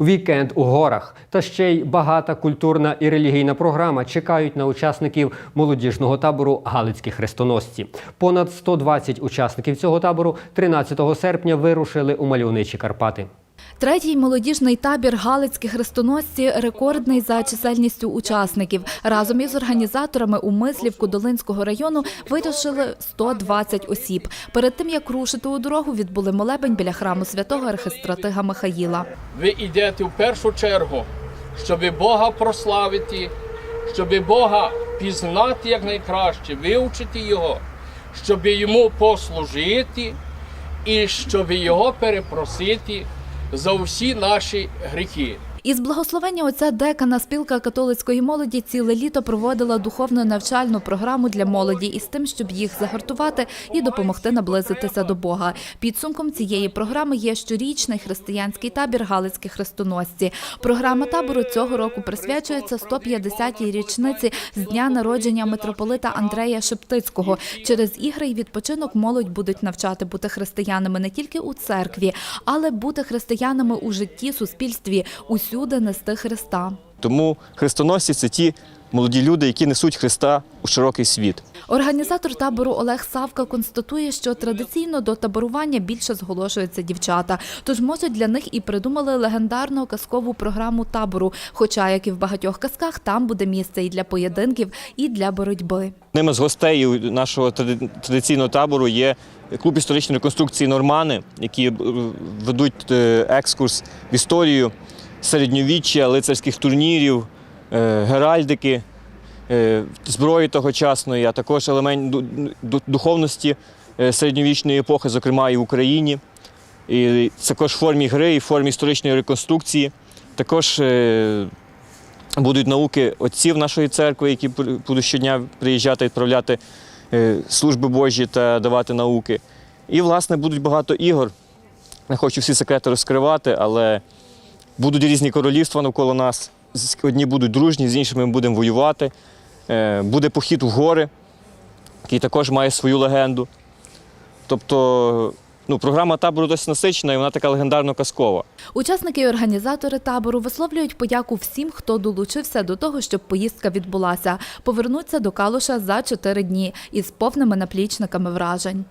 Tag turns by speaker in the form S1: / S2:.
S1: Вікенд у горах та ще й багата культурна і релігійна програма чекають на учасників молодіжного табору Галицькі хрестоносці. Понад 120 учасників цього табору 13 серпня вирушили у мальовничі Карпати.
S2: Третій молодіжний табір Галицькі хрестоносці рекордний за чисельністю учасників. Разом із організаторами у Мислівку Долинського району вирішили 120 осіб. Перед тим як рушити у дорогу, відбули молебень біля храму святого архистратига Михаїла.
S3: ви йдете в першу чергу, щоб Бога прославити, щоб Бога пізнати якнайкраще, вивчити Його, щоб йому послужити і щоб Його перепросити за усі наші гріхи.
S2: Із благословення отця декана спілка католицької молоді ціле літо проводила духовно навчальну програму для молоді із тим, щоб їх загартувати і допомогти наблизитися до Бога. Підсумком цієї програми є щорічний християнський табір Галицькі хрестоносці. Програма табору цього року присвячується 150-й річниці з дня народження митрополита Андрея Шептицького. Через ігри і відпочинок молодь будуть навчати бути християнами не тільки у церкві, але бути християнами у житті, суспільстві, усюди нести Христа.
S4: Тому хрестоносці це ті молоді люди, які несуть Христа у широкий світ.
S2: Організатор табору Олег Савка констатує, що традиційно до таборування більше зголошуються дівчата. Тож, може, для них і придумали легендарну казкову програму табору. Хоча, як і в багатьох казках, там буде місце і для поєдинків, і для боротьби.
S4: Одним з гостей нашого тради- традиційного табору є клуб історичної реконструкції Нормани, які ведуть е, екскурс в історію середньовіччя, лицарських турнірів, е, геральдики, е, зброї тогочасної, а також елемент ду- ду- духовності е, середньовічної епохи, зокрема і в Україні. І також в формі гри і в формі історичної реконструкції. Також будуть науки отців нашої церкви, які будуть щодня приїжджати, відправляти служби Божі та давати науки. І, власне, будуть багато ігор. Не хочу всі секрети розкривати, але будуть різні королівства навколо нас. Одні будуть дружні, з іншими ми будемо воювати. Е, Буде похід в гори, який також має свою легенду. Тобто, ну, програма табору досить насичена і вона така легендарно-казкова.
S2: Учасники і організатори табору висловлюють подяку всім, хто долучився до того, щоб поїздка відбулася. Повернуться до Калуша за чотири дні із повними наплічниками вражень.